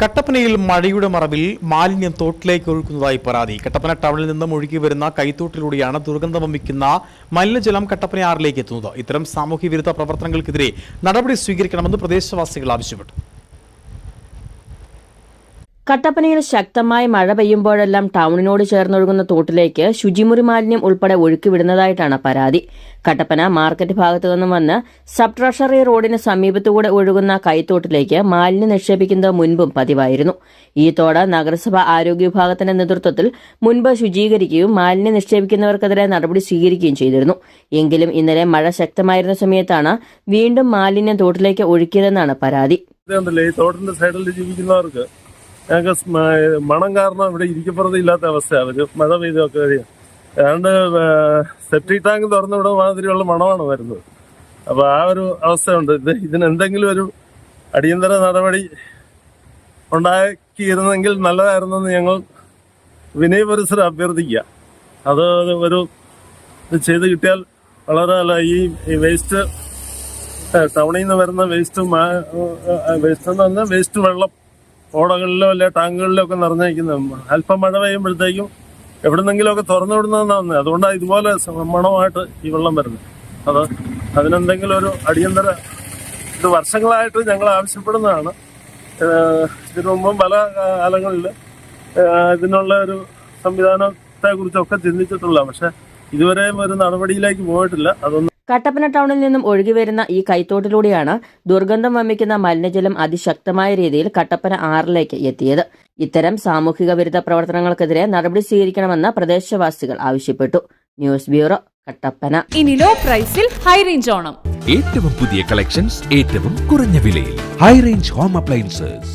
കട്ടപ്പനയിൽ മഴയുടെ മറവിൽ മാലിന്യം തോട്ടിലേക്ക് ഒഴുക്കുന്നതായി പരാതി. കട്ടപ്പന ടൗണിൽ നിന്നും ഒഴുകി വരുന്ന കൈത്തോട്ടിലൂടെയാണ് ദുർഗന്ധം വമിക്കുന്ന മലിനജലം കട്ടപ്പനയാറിലേക്ക് എത്തുന്നത്. ഇത്തരം സാമൂഹ്യ വിരുദ്ധ പ്രവർത്തനങ്ങൾക്കെതിരെ നടപടി സ്വീകരിക്കണമെന്ന് പ്രദേശവാസികൾ ആവശ്യപ്പെട്ടു. കട്ടപ്പനയിൽ ശക്തമായി മഴ പെയ്യുമ്പോഴെല്ലാം ടൗണിനോട് ചേർന്നൊഴുകുന്ന തോട്ടിലേക്ക് ശുചിമുറി മാലിന്യം ഉൾപ്പെടെ ഒഴുക്കിവിടുന്നതായിട്ടാണ് പരാതി. കട്ടപ്പന മാർക്കറ്റ് ഭാഗത്തു നിന്നും വന്ന് സബ് ട്രഷറി റോഡിന് സമീപത്തുകൂടെ ഒഴുകുന്ന കൈത്തോട്ടിലേക്ക് മാലിന്യം നിക്ഷേപിക്കുന്നത് മുൻപും പതിവായിരുന്നു. ഈ തോട് നഗരസഭ ആരോഗ്യ വിഭാഗത്തിന്റെ നേതൃത്വത്തിൽ മുൻപ് ശുചീകരിക്കുകയും മാലിന്യം നിക്ഷേപിക്കുന്നവർക്കെതിരെ നടപടി സ്വീകരിക്കുകയും ചെയ്തിരുന്നു. എങ്കിലും ഇന്നലെ മഴ ശക്തമായിരുന്ന സമയത്താണ് വീണ്ടും മാലിന്യം തോട്ടിലേക്ക് ഒഴുക്കിയതെന്നാണ് പരാതി. തോട്ടിന്റെ സൈഡിൽ ജീവിക്കുന്നവർക്ക് ഞങ്ങൾക്ക് മണം കാരണം ഇവിടെ ഇരിക്കപ്പുറത്ത് ഇല്ലാത്ത അവസ്ഥയാണ് ഒരു മഴ പെയ്തൊക്കെ കഴിയും ഏതാണ്ട് സെപ്റ്റി ടാങ്ക് തുറന്നു വിടുന്ന മാതിരിയുള്ള മണമാണ് വരുന്നത്. അപ്പോൾ ആ ഒരു അവസ്ഥയുണ്ട്. ഇത് ഇതിന് എന്തെങ്കിലും ഒരു അടിയന്തര നടപടി ഉണ്ടാക്കിയിരുന്നെങ്കിൽ നല്ലതായിരുന്നെന്ന് ഞങ്ങൾ വിനയപരിസരം അഭ്യർത്ഥിക്കുക. അത് ഒരു ഇത് ചെയ്ത് കിട്ടിയാൽ വളരെ നല്ല ഈ വേസ്റ്റ് ടൗണിൽ നിന്ന് വരുന്ന വേസ്റ്റ് വേസ്റ്റ് എന്ന് പറഞ്ഞാൽ വേസ്റ്റ് വെള്ളം. ഓടകളിലോ അല്ലെ ടാങ്കുകളിലോ ഒക്കെ നിറഞ്ഞിരിക്കുന്ന അല്പം മഴ പെയ്യുമ്പോഴത്തേക്കും എവിടെന്നെങ്കിലും ഒക്കെ തുറന്നു വിടുന്നതെന്നാണ് അതുകൊണ്ടാണ് ഇതുപോലെ മണമായിട്ട് ഈ വെള്ളം വരുന്നത്. അത് അതിനെന്തെങ്കിലും ഒരു അടിയന്തര ഇത് വർഷങ്ങളായിട്ട് ഞങ്ങൾ ആവശ്യപ്പെടുന്നതാണ്. ഇതിനു മുമ്പും പല കാലങ്ങളിൽ ഇതിനുള്ള ഒരു സംവിധാനത്തെ കുറിച്ചൊക്കെ ചിന്തിച്ചിട്ടുള്ള പക്ഷെ ഇതുവരെയും ഒരു നടപടിയിലേക്ക് പോയിട്ടില്ല. അതൊന്നും കട്ടപ്പന ടൗണിൽ നിന്നും ഒഴുകിവരുന്ന ഈ കൈത്തോട്ടിലൂടെയാണ് ദുർഗന്ധം വമിക്കുന്ന മലിനജലം അതിശക്തമായ രീതിയിൽ കട്ടപ്പന ആറിലേക്ക് എത്തിയത്. ഇത്തരം സാമൂഹിക വിരുദ്ധ പ്രവർത്തനങ്ങൾക്കെതിരെ നടപടി സ്വീകരിക്കണമെന്ന് പ്രദേശവാസികൾ ആവശ്യപ്പെട്ടു. News bureau Kattappana. ഇനി ലോ പ്രൈസിൽ ഹൈ റേഞ്ച് ഓണം. ഏറ്റവും പുതിയ കളക്ഷൻസ് ഏറ്റവും കുറഞ്ഞ വിലയിൽ. High range home appliances